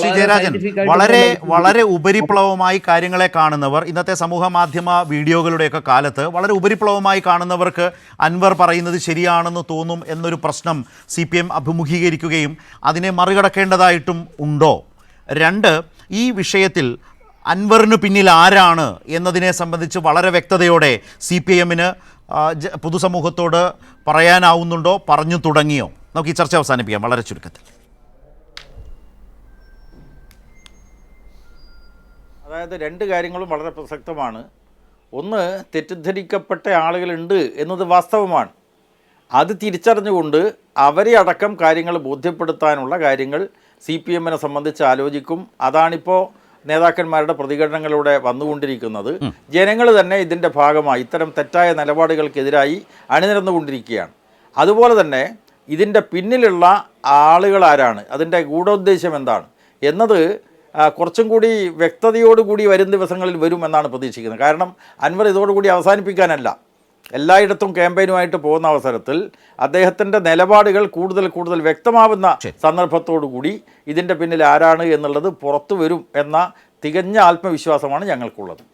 ശ്രീ ജയരാജൻ വളരെ വളരെ ഉപരിപ്ലവമായി കാര്യങ്ങളെ കാണുന്നവർ ഇന്നത്തെ സമൂഹ മാധ്യമ വീഡിയോകളുടെയൊക്കെ കാലത്ത് വളരെ ഉപരിപ്ലവമായി കാണുന്നവർക്ക് അൻവർ പറയുന്നത് ശരിയാണെന്ന് തോന്നും എന്നൊരു പ്രശ്നം സി പി എം അഭിമുഖീകരിക്കുകയും അതിനെ മറികടക്കേണ്ടതായിട്ടും ഉണ്ടോ? രണ്ട് ഈ വിഷയത്തിൽ അൻവറിന് പിന്നിൽ ആരാണ് എന്നതിനെ സംബന്ധിച്ച് വളരെ വ്യക്തതയോടെ സി പി എമ്മിന് പൊതുസമൂഹത്തോട് പറയാനാവുന്നുണ്ടോ? പറഞ്ഞു തുടങ്ങിയോ? നമുക്ക് ഈ ചർച്ച അവസാനിപ്പിക്കാം. വളരെ ചുരുക്കത്തിൽ. അതായത് രണ്ട് കാര്യങ്ങളും വളരെ പ്രസക്തമാണ്. ഒന്ന് തെറ്റിദ്ധരിക്കപ്പെട്ട ആളുകളുണ്ട് എന്നത് വാസ്തവമാണ്. അത് തിരിച്ചറിഞ്ഞുകൊണ്ട് അവരെ അടക്കം കാര്യങ്ങൾ ബോധ്യപ്പെടുത്താനുള്ള കാര്യങ്ങൾ സി പി എമ്മിനെ സംബന്ധിച്ച് ആലോചിക്കും. അതാണിപ്പോൾ നേതാക്കന്മാരുടെ പ്രതികരണങ്ങളിലൂടെ വന്നുകൊണ്ടിരിക്കുന്നത്. ജനങ്ങൾ തന്നെ ഇതിന്റെ ഭാഗമായി ഇത്തരം തെറ്റായ നിലപാടുകൾക്കെതിരായി അണിനിരന്നുകൊണ്ടിരിക്കുകയാണ്. അതുപോലെ തന്നെ ഇതിന്റെ പിന്നിലുള്ള ആളുകൾ ആരാണ് അതിന്റെ ഗൂഢോദ്ദേശം എന്താണ്? എന്നത് കുറച്ചും കൂടി വ്യക്തതയോടുകൂടി വരും ദിവസങ്ങളിൽ വരും എന്നാണ് പ്രതീക്ഷിക്കുന്നത്. കാരണം അൻവർ ഇതോടുകൂടി അവസാനിപ്പിക്കാനല്ല. എല്ലായിടത്തും ക്യാമ്പയിനുമായിട്ട് പോകുന്ന അവസരത്തിൽ അദ്ദേഹത്തിന്റെ നിലപാടുകൾ കൂടുതൽ കൂടുതൽ വ്യക്തമാവുന്ന സന്ദർഭത്തോടുകൂടി ഇതിന്റെ പിന്നിൽ ആരാണ് എന്നുള്ളത് പുറത്തു വരും എന്ന തികഞ്ഞ ആത്മവിശ്വാസമാണ് ഞങ്ങൾക്കുള്ളത്.